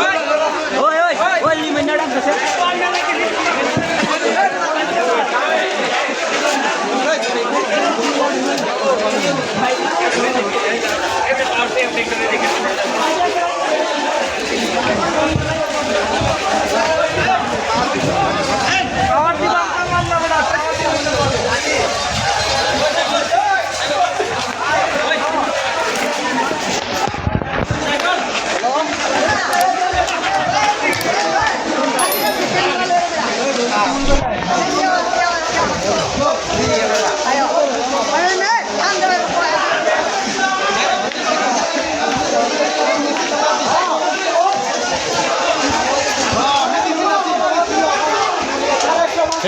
ওই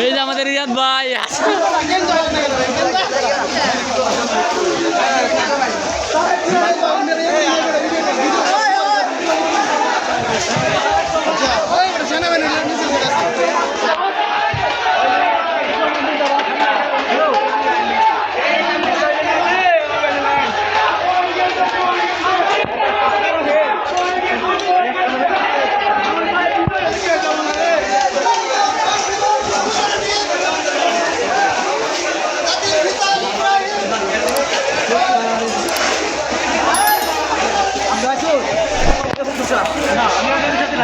এই যে আমাদের রিয়াদ ভাই। আমরা আছো। না আমি ওদের সাথে